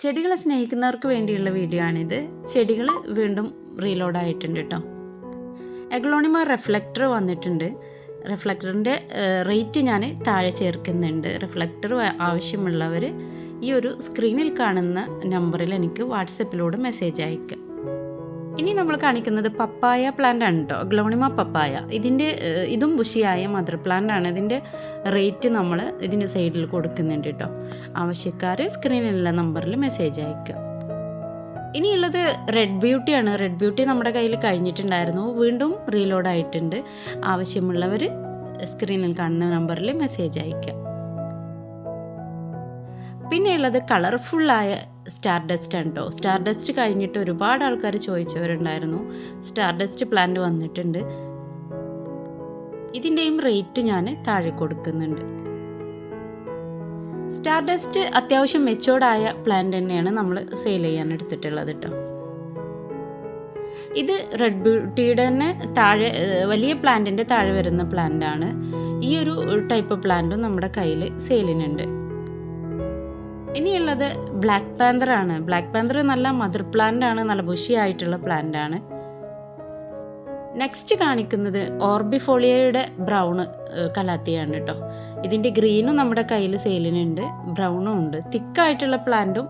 ചെടികളെ സ്നേഹിക്കുന്നവർക്ക് വേണ്ടിയുള്ള വീഡിയോ ആണിത്. ചെടികൾ വീണ്ടും റീലോഡ് ആയിട്ടുണ്ട് കേട്ടോ എഗ്ലോണിമ റിഫ്ലക്ടർ വന്നിട്ടുണ്ട്. റിഫ്ലക്ടറിന്റെ റേറ്റ് ഞാൻ താഴെ ചേർക്കുന്നുണ്ട്. റിഫ്ലക്ടർ ആവശ്യമുള്ളവർ ഈ ഒരു സ്ക്രീനിൽ കാണുന്ന നമ്പറിൽ എനിക്ക് വാട്സപ്പിലൂടെ മെസ്സേജ് അയക്കുക ഇനി നമ്മൾ കാണിക്കുന്നത് പപ്പായ പ്ലാന്റ് ആണ് കേട്ടോ ഗ്ലോണിമ പപ്പായ. ഇതിന്റെ ഇതും ബുഷിയായ മദർ പ്ലാന്റ് ആണ്. ഇതിന്റെ റേറ്റ് നമ്മൾ ഇതിന്റെ സൈഡിൽ കൊടുക്കുന്നുണ്ട് കേട്ടോ ആവശ്യക്കാർ സ്ക്രീനിലുള്ള നമ്പറിൽ മെസ്സേജ് അയക്കുക ഇനിയുള്ളത് റെഡ് ബ്യൂട്ടിയാണ് റെഡ് ബ്യൂട്ടി നമ്മുടെ കയ്യിൽ കഴിഞ്ഞിട്ടുണ്ടായിരുന്നു. വീണ്ടും റീലോഡ് ആയിട്ടുണ്ട്. ആവശ്യമുള്ളവർ സ്ക്രീനിൽ കാണുന്ന നമ്പറിൽ മെസ്സേജ് അയക്കുക പിന്നെയുള്ളത് കളർഫുള്ളായ സ്റ്റാർ ഡസ്റ്റ് ആണ് കേട്ടോ സ്റ്റാർ ഡസ്റ്റ് കഴിഞ്ഞിട്ട് ഒരുപാട് ആൾക്കാർ ചോദിച്ചവരുണ്ടായിരുന്നു. സ്റ്റാർ ഡസ്റ്റ് പ്ലാന്റ് വന്നിട്ടുണ്ട്. ഇതിന്റെയും റേറ്റ് ഞാൻ താഴെ കൊടുക്കുന്നുണ്ട്. സ്റ്റാർ ഡസ്റ്റ് അത്യാവശ്യം മെച്ചോർഡായ പ്ലാന്റ് തന്നെയാണ് നമ്മൾ സെയിൽ ചെയ്യാൻ എടുത്തിട്ടുള്ളത് കേട്ടോ ഇത് റെഡ് ബ്യൂട്ടിയുടെ തന്നെ താഴെ വലിയ പ്ലാന്റിന്റെ താഴെ വരുന്ന പ്ലാന്റ് ആണ് ഈ ഒരു ടൈപ്പ് പ്ലാന്റും നമ്മുടെ കയ്യിൽ സെയിലിനുണ്ട്. ഇനിയുള്ളത് ബ്ലാക്ക് പാന്തർ ആണ്. ബ്ലാക്ക് പാന്തർ നല്ല മദർ പ്ലാന്റ് ആണ് നല്ല ബുഷിയായിട്ടുള്ള പ്ലാന്റ് ആണ്. നെക്സ്റ്റ് കാണിക്കുന്നത് ഓർബിഫോളിയയുടെ ബ്രൗൺ കലാത്തിയാണ് കേട്ടോ ഇതിന്റെ ഗ്രീനും നമ്മുടെ കയ്യിൽ സെയിലിനുണ്ട് ബ്രൗണും ഉണ്ട്. തിക്കായിട്ടുള്ള പ്ലാന്റും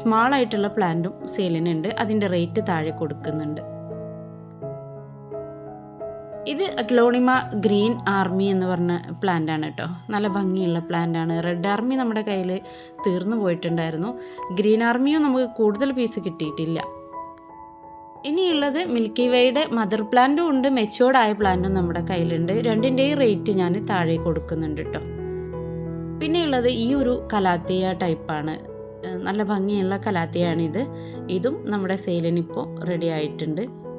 സ്മാൾ ആയിട്ടുള്ള പ്ലാന്റും സെയിലിനുണ്ട് അതിന്റെ റേറ്റ് താഴെ കൊടുക്കുന്നുണ്ട്. ഇത് ഗ്ലോണിമ ഗ്രീൻ ആർമി എന്ന് പറഞ്ഞ പ്ലാന്റ് ആണ് കേട്ടോ. നല്ല ഭംഗിയുള്ള പ്ലാന്റ് ആണ് റെഡ് ആർമി നമ്മുടെ കയ്യിൽ തീർന്നു പോയിട്ടുണ്ടായിരുന്നു. ഗ്രീൻ ആർമിയും നമുക്ക് കൂടുതൽ പീസ് കിട്ടിയിട്ടില്ല. ഇനിയുള്ളത് മിൽക്കി വേയുടെ മദർ പ്ലാന്റും ഉണ്ട്. മെച്ചുവേർഡ് ആയ പ്ലാന്റും നമ്മുടെ കയ്യിലുണ്ട്. രണ്ടിന്റെയും റേറ്റ് ഞാൻ താഴെ കൊടുക്കുന്നുണ്ട് കേട്ടോ. പിന്നെയുള്ളത് ഈ ഒരു കലാത്തിയ ടൈപ്പാണ്. നല്ല ഭംഗിയുള്ള കലാത്തിയാണിത്. ഇതും നമ്മുടെ സെയിലിന് ഇപ്പോൾ റെഡി ആയിട്ടുണ്ട്.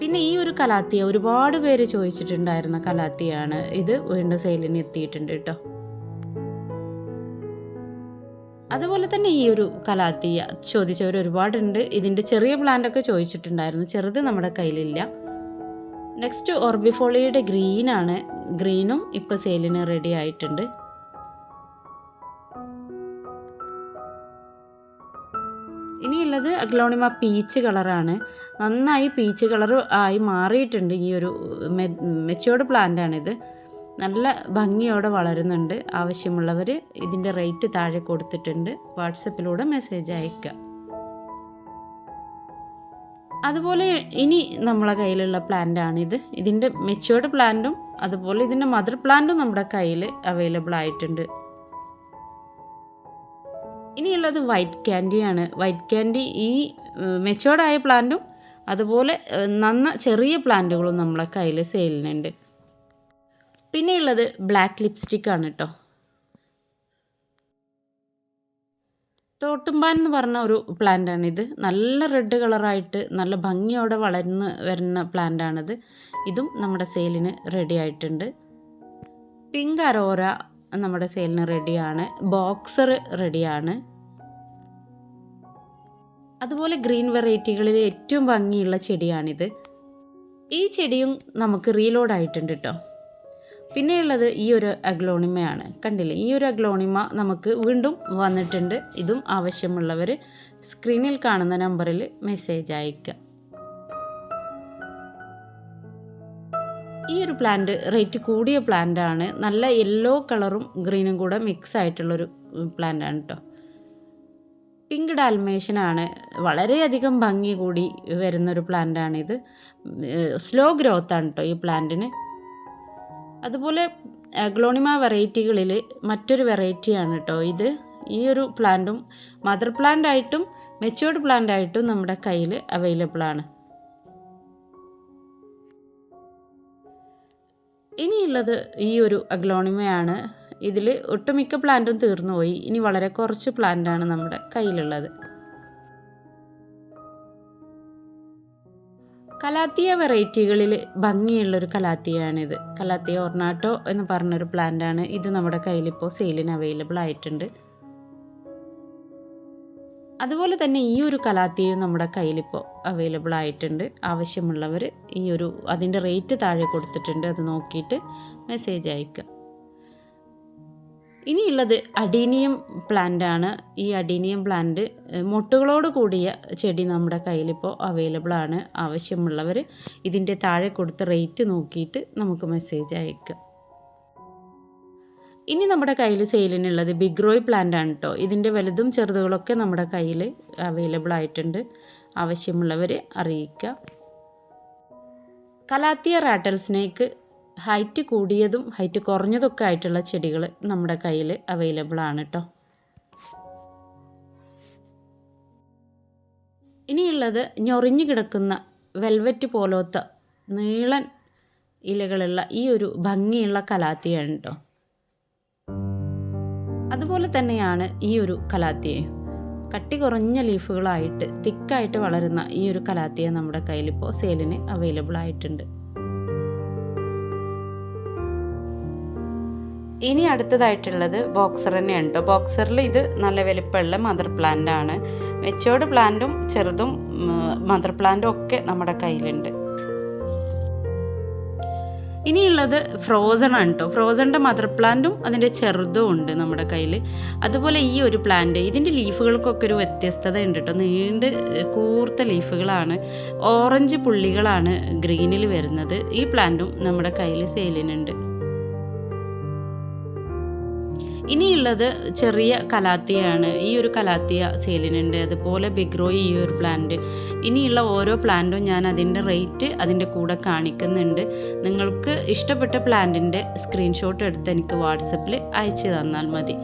പിന്നെ ഈ ഒരു കലാത്തിയ ഒരുപാട് പേര് ചോദിച്ചിട്ടുണ്ടായിരുന്ന കലാത്തിയാണ് ഇത് വീണ്ടും സെയിലിന് എത്തിയിട്ടുണ്ട് കേട്ടോ. അതുപോലെ തന്നെ ഈ ഒരു കലാത്തിയ ചോദിച്ചവർ ഒരുപാടുണ്ട്. ഇതിന്റെ ചെറിയ പ്ലാന്റ് ഒക്കെ ചോദിച്ചിട്ടുണ്ടായിരുന്നു. ചെറുത് നമ്മുടെ കയ്യിലില്ല. നെക്സ്റ്റ് ഓർബിഫോളിയുടെ ഗ്രീനാണ്. ഗ്രീനും ഇപ്പോൾ സെയിലിന് റെഡി ആയിട്ടുണ്ട്. ഇനിയുള്ളത് അഗ്ലോണിമ പീച്ച് കളറാണ്. നന്നായി പീച്ച് കളർ ആയി മാറിയിട്ടുണ്ട് ഈ ഒരു മെച്ചോർഡ് പ്ലാന്റാണിത്. നല്ല ഭംഗിയോടെ വളരുന്നുണ്ട്. ആവശ്യമുള്ളവർ ഇതിന്റെ റേറ്റ് താഴെ കൊടുത്തിട്ടുണ്ട്. വാട്സപ്പിലൂടെ മെസ്സേജ് അയക്കുക അതുപോലെ ഇനി നമ്മളെ കയ്യിലുള്ള പ്ലാന്റാണിത്. ഇതിന്റെ മെച്ചുവേർഡ് പ്ലാന്റും അതുപോലെ ഇതിന്റെ മദർ പ്ലാന്റും നമ്മുടെ കയ്യിൽ അവൈലബിൾ ആയിട്ടുണ്ട്. ഇനിയുള്ളത് വൈറ്റ് ക്യാൻഡിയാണ്. വൈറ്റ് ക്യാൻഡി ഈ മെച്ചോർഡായ പ്ലാന്റും അതുപോലെ നന്ന ചെറിയ പ്ലാന്റുകളും നമ്മളെ കയ്യിൽ സെയിലിനുണ്ട്. പിന്നെയുള്ളത് ബ്ലാക്ക് ലിപ്സ്റ്റിക് ആണ് കേട്ടോ തോട്ടുമ്പാൻ എന്ന് പറഞ്ഞ ഒരു പ്ലാന്റാണ് ഇത്. നല്ല റെഡ് കളറായിട്ട് നല്ല ഭംഗിയോടെ വളർന്ന് വരുന്ന പ്ലാന്റാണിത്. ഇതും നമ്മുടെ സെയിലിന് റെഡി ആയിട്ടുണ്ട്. പിങ്ക് അരോര നമ്മുടെ സെയിലിന് റെഡിയാണ്. ബോക്സർ റെഡിയാണ്. അതുപോലെ ഗ്രീൻ വെറൈറ്റികളിൽ ഏറ്റവും ഭംഗിയുള്ള ചെടിയാണിത്. ഈ ചെടിയും നമുക്ക് റീലോഡ് ആയിട്ടുണ്ട് കേട്ടോ പിന്നെയുള്ളത് ഈ ഒരു അഗ്ലോണിമയാണ്. കണ്ടില്ലേ? ഈ ഒരു അഗ്ലോണിമ നമുക്ക് വീണ്ടും വന്നിട്ടുണ്ട്. ഇതും ആവശ്യമുള്ളവർ സ്ക്രീനിൽ കാണുന്ന നമ്പറിൽ മെസ്സേജ് അയക്കുക ഈ ഒരു പ്ലാന്റ് റേറ്റ് കൂടിയ പ്ലാന്റ് ആണ്. നല്ല യെല്ലോ കളറും ഗ്രീനും കൂടെ മിക്സ് ആയിട്ടുള്ളൊരു പ്ലാന്റ് ആണ് കേട്ടോ പിങ്ക് ഡാൽമേഷനാണ് വളരെയധികം ഭംഗി കൂടി വരുന്നൊരു പ്ലാന്റാണിത് സ്ലോ ഗ്രോത്ത് ആണ് കേട്ടോ ഈ പ്ലാന്റിന് അതുപോലെ ഗ്ലോണിമ വെറൈറ്റികളിൽ മറ്റൊരു വെറൈറ്റിയാണ് കേട്ടോ ഇത്. ഈ ഒരു പ്ലാന്റും മദർ പ്ലാന്റ് ആയിട്ടും മെച്ചുവേർഡ് പ്ലാന്റ് ആയിട്ടും നമ്മുടെ കയ്യിൽ അവൈലബിൾ ആണ്. ഇനിയുള്ളത് ഈ ഒരു അഗ്ലോണിമയാണ്. ഇതിൽ ഒട്ടുമിക്ക പ്ലാന്റും തീർന്നുപോയി ഇനി വളരെ കുറച്ച് പ്ലാന്റാണ് നമ്മുടെ കയ്യിലുള്ളത്. കലാത്തിയ വെറൈറ്റികളിൽ ഭംഗിയുള്ളൊരു കലാത്തിയാണിത്. കലാത്തിയ ഒർണാട്ടോ എന്ന് പറഞ്ഞൊരു പ്ലാന്റാണ് ഇത് നമ്മുടെ കയ്യിലിപ്പോൾ സെയിലിന് അവൈലബിൾ ആയിട്ടുണ്ട്. അതുപോലെ തന്നെ ഈ ഒരു കലാത്തിയും നമ്മുടെ കയ്യിലിപ്പോൾ അവൈലബിൾ ആയിട്ടുണ്ട്. ആവശ്യമുള്ളവർ ഈ ഒരു അതിന്റെ റേറ്റ് താഴെ കൊടുത്തിട്ടുണ്ട്. അത് നോക്കിയിട്ട് മെസ്സേജ് അയക്കുക ഇനിയുള്ളത് അഡീനിയം പ്ലാന്റ് ആണ്. ഈ അഡീനിയം പ്ലാന്റ് മുട്ടുകളോട് കൂടിയ ചെടി നമ്മുടെ കയ്യിലിപ്പോൾ അവൈലബിൾ ആണ്. ആവശ്യമുള്ളവർ ഇതിന്റെ താഴെ കൊടുത്ത റേറ്റ് നോക്കിയിട്ട് നമുക്ക് മെസ്സേജ് അയക്കുക ഇനി നമ്മുടെ കയ്യിൽ സെയിലിനുള്ളത് ബിഗ് റോയ് പ്ലാന്റ് ആണ് കേട്ടോ ഇതിന്റെ വലുതും ചെറുതുകളൊക്കെ നമ്മുടെ കയ്യിൽ അവൈലബിൾ ആയിട്ടുണ്ട്. ആവശ്യമുള്ളവർ അറിയിക്കുക കലാത്തിയ റാറ്റൽ സ്നേക്ക് ഹൈറ്റ് കൂടിയതും ഹൈറ്റ് കുറഞ്ഞതൊക്കെ ആയിട്ടുള്ള ചെടികൾ നമ്മുടെ കയ്യിൽ അവൈലബിൾ ആണ് കേട്ടോ ഇനിയുള്ളത് ഞൊറിഞ്ഞു കിടക്കുന്ന വെൽവെറ്റ് പോലത്തെ നീളൻ ഇലകളുള്ള ഈ ഒരു ഭംഗിയുള്ള കലാത്തിയാണ് കേട്ടോ അതുപോലെ തന്നെയാണ് ഈ ഒരു കലാത്തിയെ കട്ടി കുറഞ്ഞ ലീഫുകളായിട്ട് തിക്കായിട്ട് വളരുന്ന ഈ ഒരു കലാത്തിയ നമ്മുടെ കയ്യിലിപ്പോൾ സെയിലിന് അവൈലബിൾ ആയിട്ടുണ്ട്. ഇനി അടുത്തതായിട്ടുള്ളത് ബോക്സർ തന്നെയാണ് കേട്ടോ ബോക്സറിൽ ഇത് നല്ല വലിപ്പമുള്ള മദർ പ്ലാന്റ് ആണ്. മെച്ചോർഡ് പ്ലാന്റും ചെറുതും മദർ പ്ലാന്റും ഒക്കെ നമ്മുടെ കയ്യിലുണ്ട്. ഇനിയുള്ളത് ഫ്രോസൺ ആണ് കേട്ടോ ഫ്രോസണിന്റെ മദർ പ്ലാന്റും അതിന്റെ ചെറുതും ഉണ്ട് നമ്മുടെ കയ്യിൽ അതുപോലെ ഈ ഒരു പ്ലാന്റ് ഇതിന്റെ ലീഫുകൾക്കൊക്കെ ഒരു വ്യത്യസ്തത ഉണ്ട് കേട്ടോ നീണ്ട് കൂർത്ത ലീഫുകളാണ് ഓറഞ്ച് പുള്ളികളാണ് ഗ്രീനിൽ വരുന്നത്. ഈ പ്ലാന്റും നമ്മുടെ കയ്യിൽ സെയിലിനുണ്ട് ഇനിയുള്ളത് ചെറിയ കലാത്തിയാണ്. ഈ ഒരു കലാത്തിയ സെയിലിനുണ്ട് അതുപോലെ ബിഗ്രോ ഈ ഒരു പ്ലാന്റ് ഇനിയുള്ള ഓരോ പ്ലാന്റും ഞാൻ അതിന്റെ റേറ്റ് അതിന്റെ കൂടെ കാണിക്കുന്നുണ്ട്. നിങ്ങൾക്ക് ഇഷ്ടപ്പെട്ട പ്ലാന്റിന്റെ സ്ക്രീൻഷോട്ട് എടുത്ത് എനിക്ക് വാട്സപ്പിൽ അയച്ചു തന്നാൽ മതി.